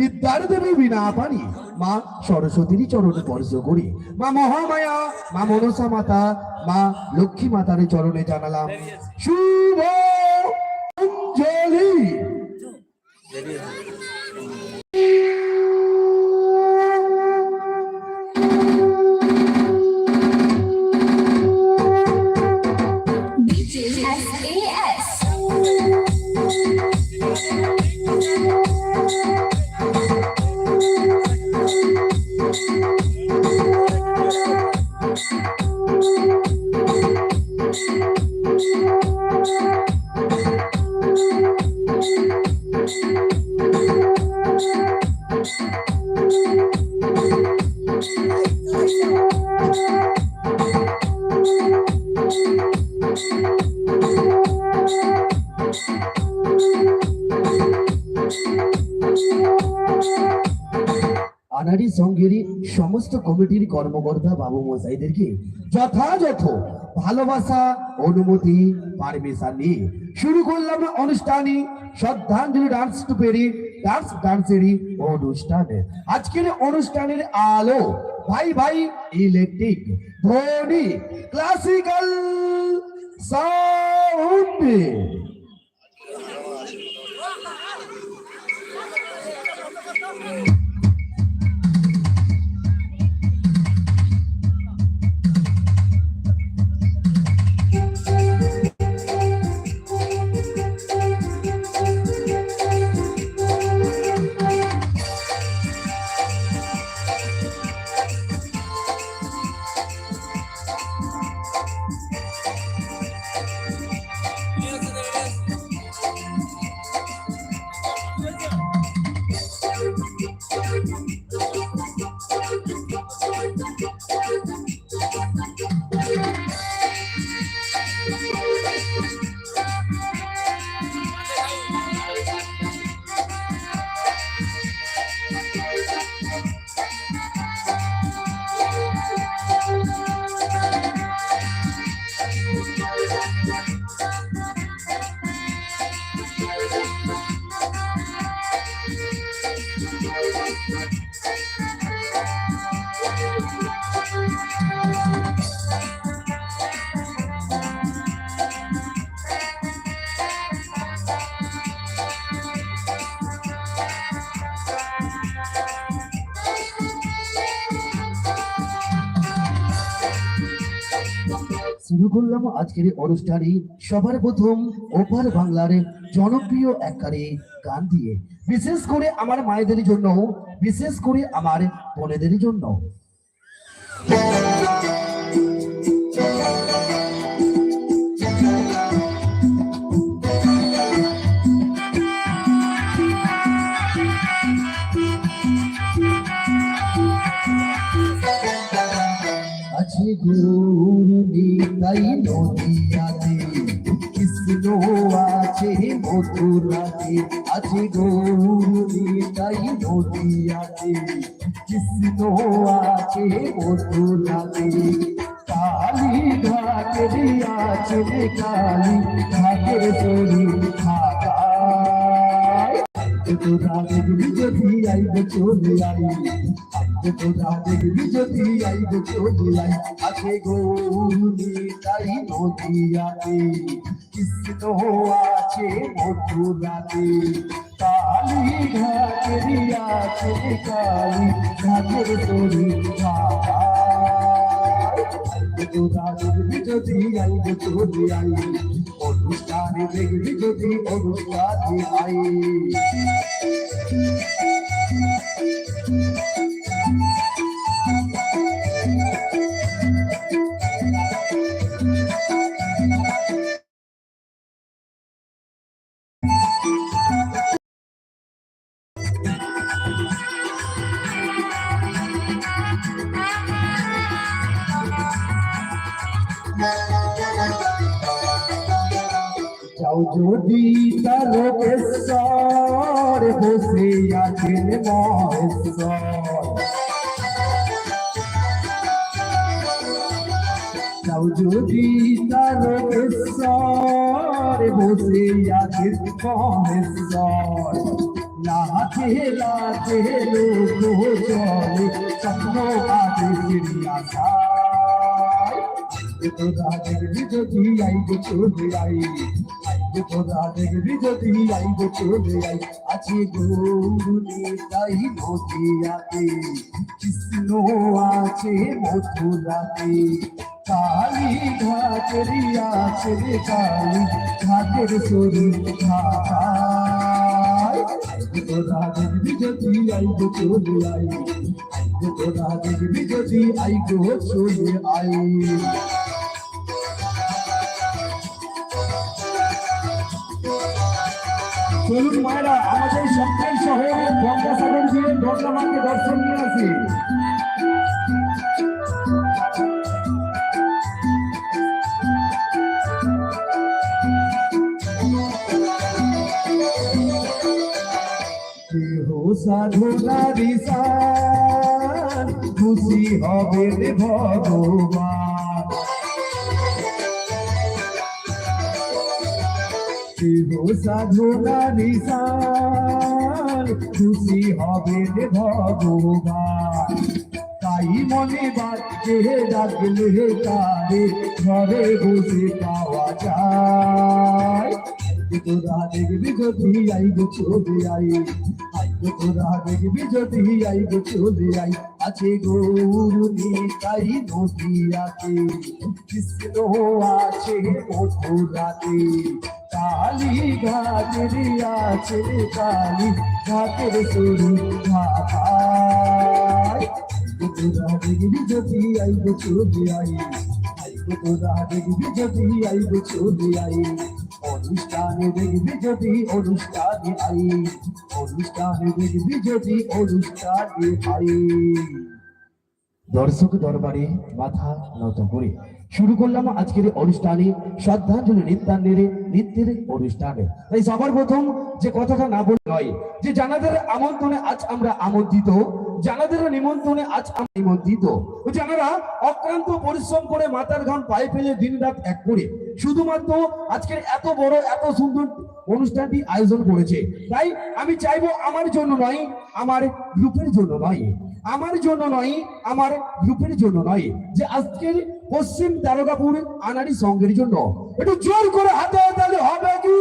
বিদ্যার দেবী বিনা পানি। মা সরস্বতীর চরণ স্পর্শ করি। মা মহামায়া মা মনসা মাতা মা লক্ষ্মী মাতার চরণে জানালাম। শুভ অঞ্জলি। আনারি সঙ্গেরই, সমস্ত কমিটির কর্মকর্তা বাবু মশাইদেরকে যথাযথ ভালোবাসা, অনুমতি পারমিশন নিয়ে শুরু করলাম অনুষ্ঠানে শ্রদ্ধাঞ্জলি ডান্স টুপেরি ডান্স ডান্সেরই অনুষ্ঠানে। আজকের অনুষ্ঠানের আলো, ভাই ভাই ইলেকট্রিক ধ্বনি ক্লাসিক্যাল সাউন্ড করলাম আজকের অনুষ্ঠানে সবার প্রথম ওপার বাংলার জনপ্রিয় এককারে গান দিয়ে, বিশেষ করে আমার মায়েদের জন্য, বিশেষ করে আমার বোনেদের জন্য। গৌরী তাই নদিয়াতে। কৃষ্ণ আছে মথুরাতে। আছে গৌরী তাই নদিয়াতে। কৃষ্ণ আছে মথুরাতে। কালী ঘাটের আছে কালী ঘাটের তরি খাগায় তোরা যদি আইব চলে আই তোরা দেখবি যদি আইব চলে আই আছে গৌরী তাই নদিয়াতে কৃষ্ণ আছে মথুরাতে কালী ঘাটের আছে কালী ঘাটের তরি তোরা দেখবি যদি আইব চলে আই অনুষ্ঠানে দেখবি যদি অনুষ্ঠানে আই যাও যদি তারকেশ্বর বসে আছেন মহেশ্বর যাও যদি তারকেশ্বর বসে আছেন মহেশ্বর না আচেলা চেলো চলে স্বপ্ন আগে ফিরিয়া যায় তোরা দেখবি যদি আইব চলে আই আইব তোরা দেখবি যদি আইব চলে আই আছে গৌরী তাই নদিয়াতে কৃষ্ণ আছে মথুরাতে কালী ঘাটের আছে রে কালী ঘাটের ঘাটায় আইব তোরা দেখবি যদি আইব চলে আই তোরা দেখবি যদি আইব চলে আই চলুন মায়েরা, আমাদের সপ্তাহ শহরে গঙ্গাসাগর দিয়ে গঙ্গা মাকে দর্শন নিয়ে আসি। সাধনা দিশান খুশি হবে ভগবান। দেহ সাধনা দিশান খুশি হবে ভগবান। তাই মনে বাজছে ডাকলে তারে, ঘরে বসে পাওয়া যায়। তোরা দেখবি যদি গো চলে আই। তোরা দেখবি যদি আইব চলে আই আছে গরু তাই নদিয়াতে কৃষ্ণ আছে মথুরাতে কালী ঘাটের আছে কালী ঘাটের সরু ঘাটায় তোরা দেখবি যদি আইব চলে আই আইব তোরা দেখবি যদি আইব চলে আই অনুষ্ঠানে দেখবি যদি অনুষ্ঠানে আই। অনুষ্ঠানে দেখবি যদি অনুষ্ঠানে আই। দর্শক দরবারে মাথা নত করে শুরু করলাম আজকের অনুষ্ঠানে শ্রদ্ধাঞ্জলি নৃত্যান্নের নৃত্যের অনুষ্ঠানে। তাই সবার প্রথম যে কথাটা না বলে নয়, যে জানাদের আমন্ত্রণে আজ আমরা আমন্ত্রিত, জানাদের নিমন্ত্রণে আজ আমরা নিমন্ত্রিত। ও জানারা অক্লান্ত পরিশ্রম করে মাথার ঘাম পায়ে ফেলে দিন রাত এক করে শুধুমাত্র আজকে এত বড়, এত সুন্দর অনুষ্ঠানটি আয়োজন করেছে। তাই আমি চাইব আমার জন্য নয়, আমার গ্রুপের জন্য নয়। আমার জন্য নয়, আমার গ্রুপের জন্য নয় যে আজকের পশ্চিম দারোগাপুর আনারি সঙ্গের জন্য। একটু জোর করে হাতে তাহলে হবে কি?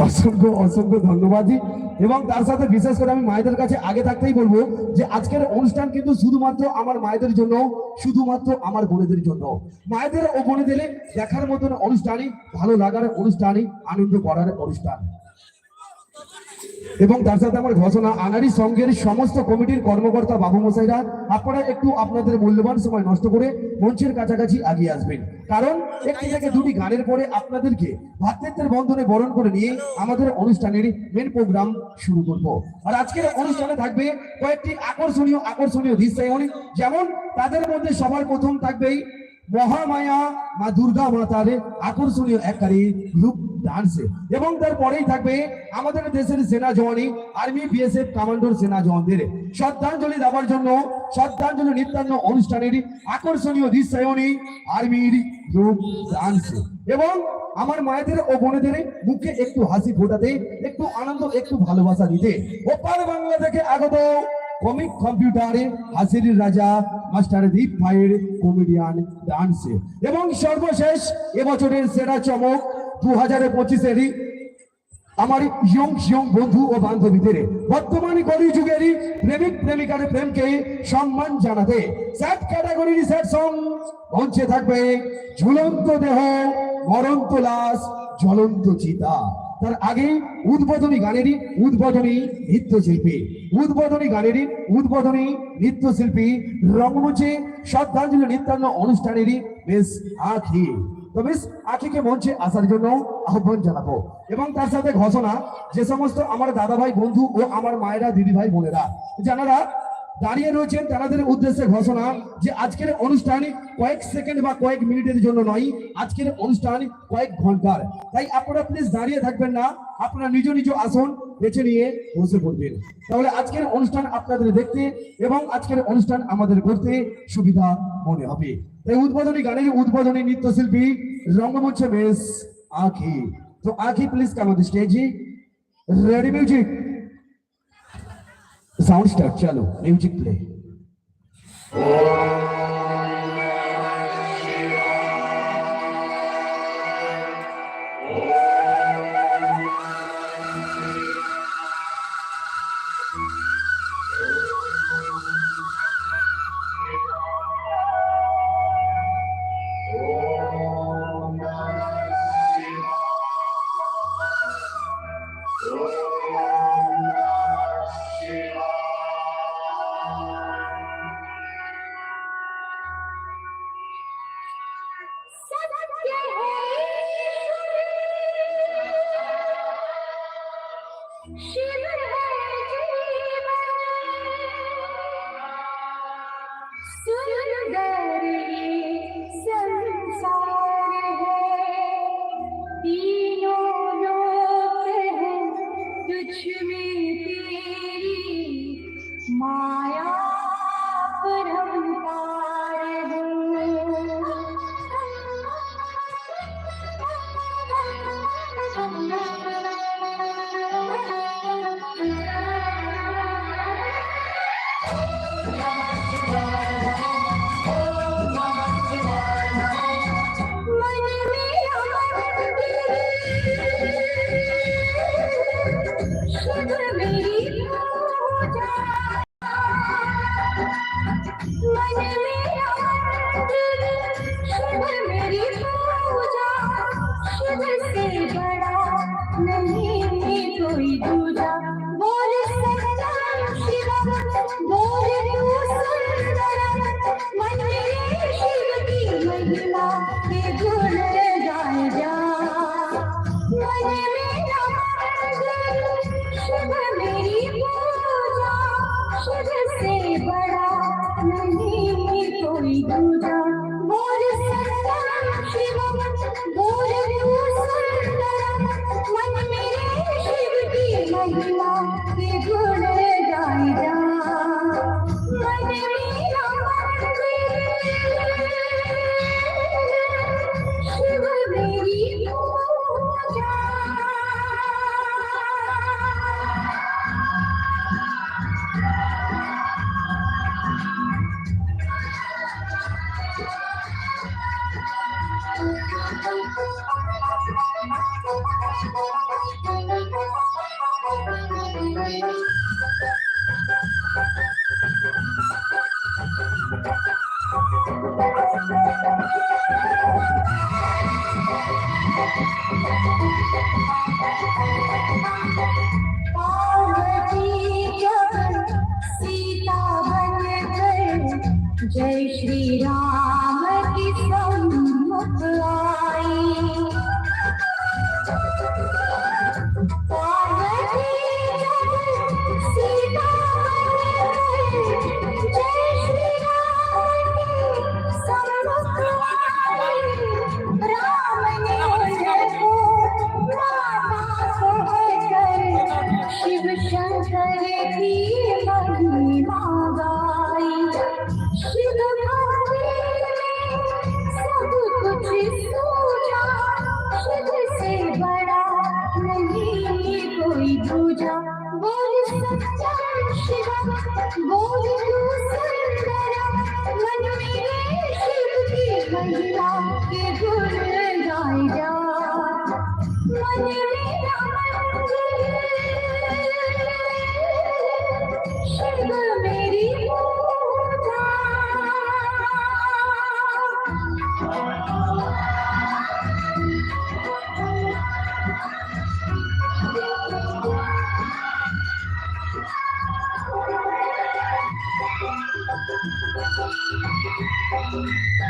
অসংখ্য অসংখ্য ধন্যবাদই এবং তার সাথে বিশেষ করে আমি মায়েদের কাছে আগে থাকতেই বলব যে আজকের অনুষ্ঠান কিন্তু শুধুমাত্র আমার মায়েদের জন্য, শুধুমাত্র আমার বোনেদের জন্য। মায়েদের ও বোনেদের দেখার মতন অনুষ্ঠানই, ভালো লাগার অনুষ্ঠানই, আনন্দ করার অনুষ্ঠান। এবং তার সাথে আমার ঘোষণা আনারি সংঘের সমস্ত কমিটির কর্মকর্তা বাবু মশাইরা, আপনারা একটু আপনাদের মূল্যবান সময় নষ্ট করে মঞ্চের কাছাকাছি আগিয়ে আসবেন। কারণ একটি থেকে দুটি গানের পরে আপনাদেরকে ভাতৃত্বের বন্ধনে বরণ করে নিয়ে আমাদের অনুষ্ঠানের মেন প্রোগ্রাম শুরু করব। আর আজকের অনুষ্ঠানে থাকবে কয়েকটি আকর্ষণীয় আকর্ষণীয় দৃশ্যায়ন, যেমন তাদের মধ্যে সবার প্রথম থাকবেই মহামায়া মা দুর্গা মাতার আকর্ষণীয় এককারী গ্রুপ ডান্স। এবং তারপরেই থাকবে আমাদের দেশের সেনা জওয়ানি, আর্মি, বিএসএফ, কমান্ডোর সেনা জওয়ানদের। শ্রদ্ধাঞ্জলি দেওয়ার জন্য, শ্রদ্ধাঞ্জলি নৃত্যান্ন অনুষ্ঠানের আকর্ষণীয় দৃশ্যায়নী আর্মির গ্রুপ ডান্স। এবং আমার মায়েদের ও বোনেদের মুখে একটু হাসি ফোটাতে, একটু আনন্দ, একটু ভালোবাসা দিতে। ওপার বাংলা থেকে আগত কমিক কম্পিউটারে হাসির রাজা মাস্টার দীপ ভাইয়ের কমেডিয়ান ডান্সে এবং সর্বশেষ এবছরের সেরা চমক দু হাজার পঁচিশেরই আমার ইয়ং ইয়ং বন্ধু ও বান্ধবীদের বর্তমান কলি যুগেরই প্রেমিক, প্রেমিকার প্রেমকে সম্মান জানাতে স্যাট ক্যাটাগরির স্যাট সং মঞ্চে থাকবে ঝুলন্ত দেহ মরন্ত লাশ জ্বলন্ত চিতা। তার আগে উদ্বোধনী গানেরই উদ্বোধনী নৃত্যশিল্পী। উদ্বোধনী গানেরই উদ্বোধনী নৃত্যশিল্পী রঙ্গমঞ্চে শ্রদ্ধাঞ্জলি নৃত্যান্ন অনুষ্ঠানেরই বেশ আখি। তো বেশ আখিকে মঞ্চে আসার জন্য আহ্বান জানাব। এবং তার সাথে ঘোষণা, যে সমস্ত আমার দাদা ভাই বন্ধু ও আমার মায়েরা দিদি ভাই বোনেরা, যারা দাঁড়িয়ে রয়েছেন তাদের উদ্দেশ্যে ঘোষণা যে আজকের অনুষ্ঠান কয়েক সেকেন্ড বা কয়েক মিনিটের জন্য নয়, আজকের অনুষ্ঠান কয়েক ঘণ্টার। তাই আপনারা প্লিজ দাঁড়িয়ে থাকবেন না, আপনারা নিজ নিজ আসন বেছে নিয়ে বসে পড়বেন। তাহলে আজকের অনুষ্ঠান আপনাদের দেখতে এবং আজকের অনুষ্ঠান আমাদের করতে সুবিধা মনে হবে। তাই উদ্বোধনী গানের উদ্বোধনী নৃত্যশিল্পী রঙ্গমঞ্চে বেশ আখি তো আখি প্লিজ কেমন স্টেজি ready music sound start chalo music play. Oh.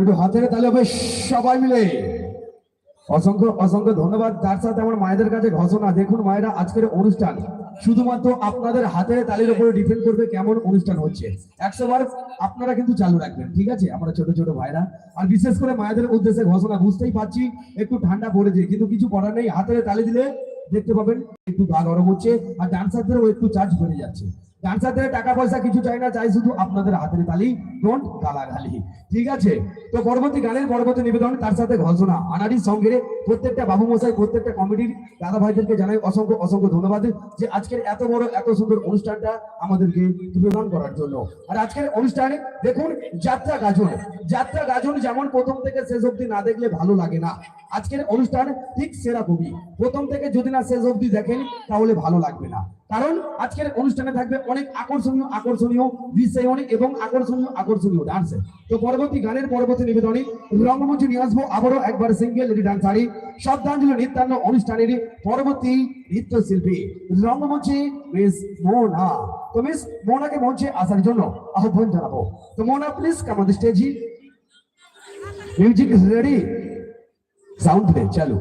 একটু হাতের তালে হবে সবাই মিলে। অসংখ্য অসংখ্য ধন্যবাদ। তার সাথে আমার মায়েদের কাছে ঘোষণা, দেখুন মায়েরা, আজকের অনুষ্ঠান শুধুমাত্র আপনাদের হাতের তালির উপরে ডিপেন্ড করবে কেমন অনুষ্ঠান হচ্ছে। একশো বার আপনারা কিন্তু চালু রাখবেন, ঠিক আছে? আমরা ছোট ছোট ভাইরা। আর বিশেষ করে মায়েদের উদ্দেশ্যে ঘোষণা, বুঝতেই পারছি, একটু ঠান্ডা পড়েছে, কিন্তু কিছু করার নেই। হাতের তালি দিলে দেখতে পাবেন, একটু গা গরম হচ্ছে, আর ডান্সারদেরও একটু চার্জ বেড়ে যাচ্ছে। ডান্সারদের টাকা পয়সা কিছু চাই না, চাই শুধু আপনাদের হাতের তালি গালাগালি। ঠিক আছে? তো পরবর্তী গানের পরবর্তী নিবেদন, তার সাথে ঘোষণা। সঙ্গে প্রত্যেকটা প্রত্যেকটা কমিটির দাদা ভাইদেরকে জানাই অসংখ্য অসংখ্য ধন্যবাদ যে আজকের এত বড়, এত সুন্দর অনুষ্ঠানটা আমাদেরকে নিবেদন করার জন্য। আর আজকের অনুষ্ঠানে, দেখুন, যাত্রা গাজন। যাত্রা গাজন যেমন প্রথম থেকে শেষ অব্দি না দেখলে ভালো লাগে না। আজকের অনুষ্ঠান ঠিক সেরকমই প্রথম থেকে যদি না শেষ অবধি দেখেন, তাহলে ভালো লাগবে না। কারণ আজকের অনুষ্ঠানে থাকবে অনেক আকর্ষণীয় আকর্ষণীয় বিষয় এবং আকর্ষণীয় আকর্ষণীয় ডান্স তো পরবর্তী গানের পরবর্তী নিবেদনে রঙ্গমঞ্চে নিয়ে আসব। আবারও একবার সিঙ্গেল লেডি ডান্সারি শ্রদ্ধাঞ্জলি নৃত্যান্ন অনুষ্ঠানের পরবর্তী নৃত্যশিল্পী রঙ্গমঞ্চে মিস মোনা। তো মিস মোনাকে মঞ্চে আসার জন্য আহ্বান জানাব। তো Mona please come stage music ready sound play চালু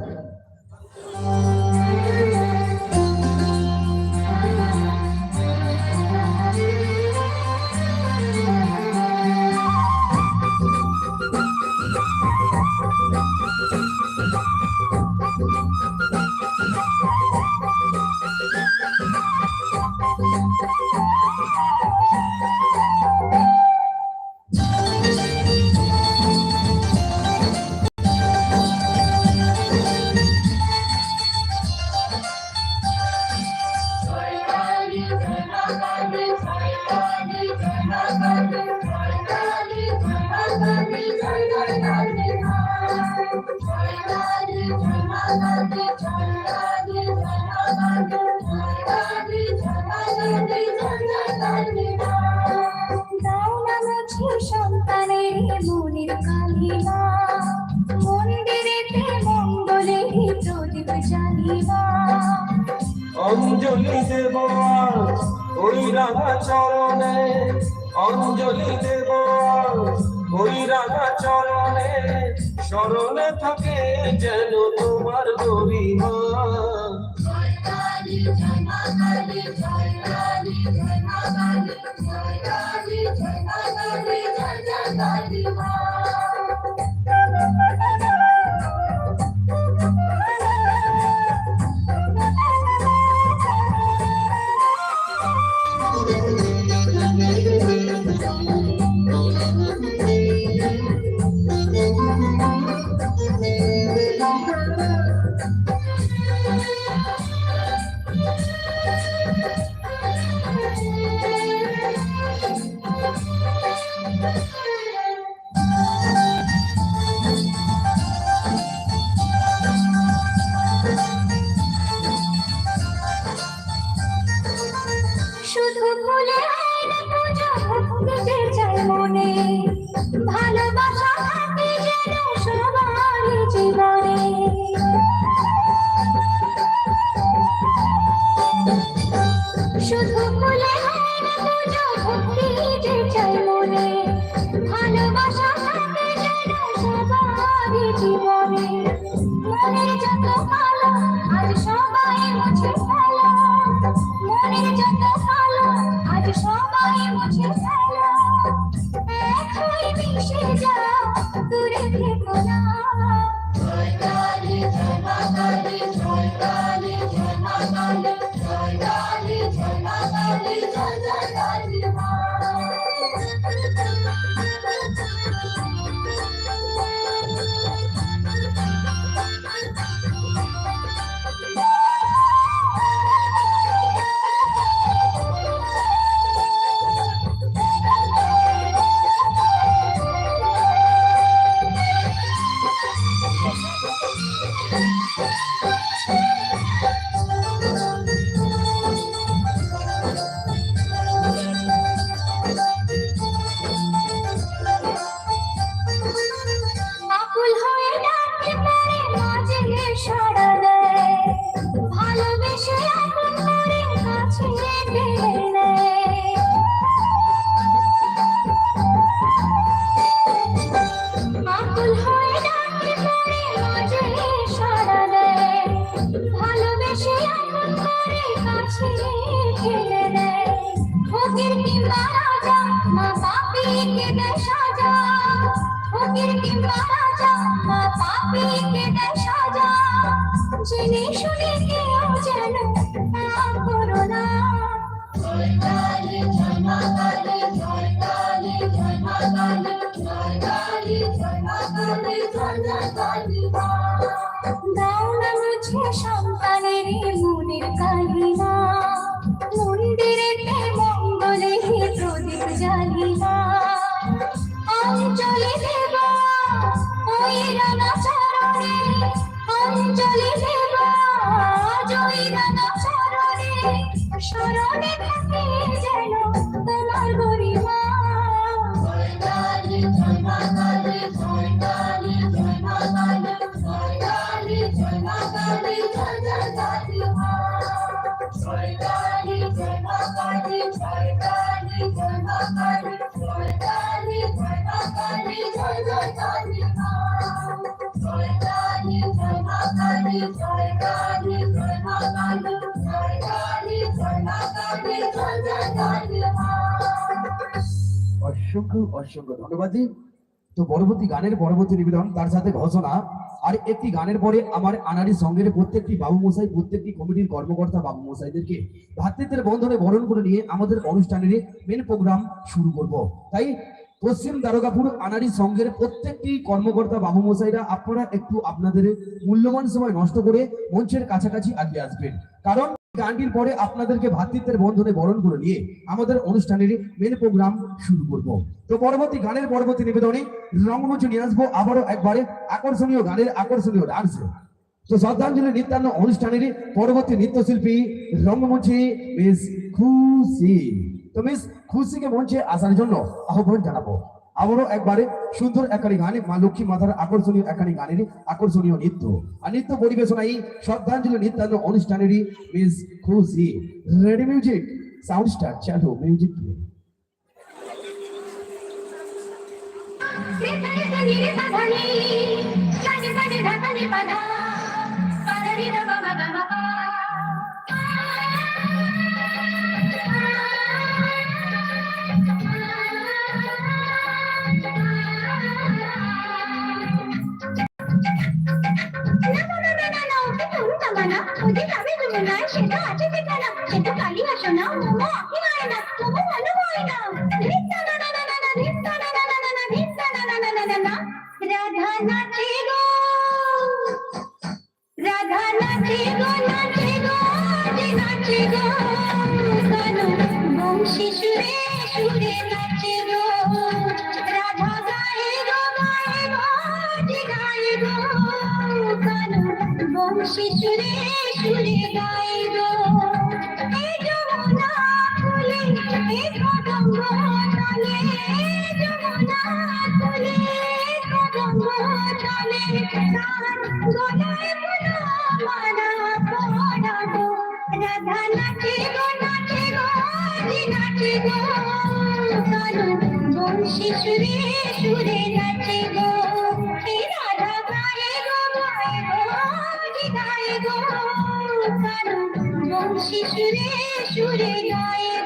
শুধু ভালোবাসা থাকে যেন শুধু অসংখ্য অসংখ্য ধন্যবাদ। তো পরবর্তী গানের পরবর্তী নিবেদন তার সাথে ঘোষণা। আর একটি গানের পরে আমার আনারি সঙ্গের প্রত্যেকটি বাবু মশাই প্রত্যেকটি কমিটির কর্মকর্তা বাবু মশাইদেরকে ভাতৃত্বের বন্ধনে বরণ করে নিয়ে আমাদের অনুষ্ঠানের মেন প্রোগ্রাম শুরু করব। তাই পশ্চিম দ্বারকাপুর আনারি সঙ্গের প্রত্যেকটি কর্মকর্তা বাবু মশাইরা আপনারা একটু আপনাদের মূল্যবান সময় নষ্ট করে মঞ্চের কাছাকাছি আগিয়ে আসবেন। কারণ গানটির পরে আপনাদেরকে ভ্রাতৃত্বের বন্ধনে বরণ করে নিয়ে আমাদের অনুষ্ঠানের মেন প্রোগ্রাম শুরু করব। তো পরবর্তী গানের পরবর্তী নিবেদনে রঙ্গমঞ্চ নিয়ে আসব। আবারও একবারে আকর্ষণীয় গানের আকর্ষণীয় ডান্স। তো শ্রদ্ধাঞ্জলি নৃত্যান্ন অনুষ্ঠানের পরবর্তী নৃত্যশিল্পী রঙ্গমঞ্চে মিস খুশি। তো মিস খুশিকে মঞ্চে আসার জন্য আহ্বান জানাব। আবারও একবারে সুন্দর একানি গানে, মা লক্ষ্মী মাতার আকর্ষণীয় একানি গানের আকর্ষণীয় নৃত্য। আর নৃত্য পরিবেশনায় শ্রদ্ধাঞ্জলি নৃত্যান্ন অনুষ্ঠানেরই Miss Khushi. Ready music sound start চালু মিউজিক こでダメでもないけど、出てから、出てありがとうなのも、今やな、飛ぶものもいな。リッタナナナナナ、リッタナナナナナ、リッタナナナナナナ、リッタナナナナナ、リッタナナナナナ、বংশী সুরে সুরে গায়ে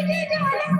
কি যে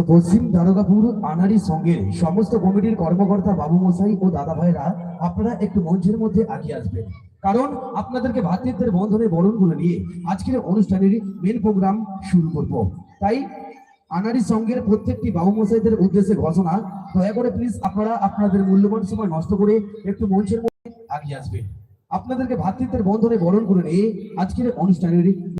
তো পশ্চিম দারোগাপুর আনারি সঙ্গের সমস্ত কমিটির কর্মকর্তা বাবু মশাই ও দাদা ভাইরা আপনারা একটু মঞ্চের মধ্যে আগিয়ে আসবেন। কারণ আপনাদেরকে ভাতৃত্বের বন্ধনে বরণ করে নিয়ে আজকের অনুষ্ঠানের মেন প্রোগ্রাম শুরু করব। তাই আনারি সঙ্গের প্রত্যেকটি বাবু মশাইদের উদ্দেশ্যে ঘোষণা, দয়া করে প্লিজ আপনারা আপনাদের মূল্যবান সময় নষ্ট করে একটু মঞ্চের মধ্যে আগিয়ে আসবেন। আপনাদেরকে ভাতৃত্বের বন্ধনে বরণ করে নিয়ে আজকের অনুষ্ঠানের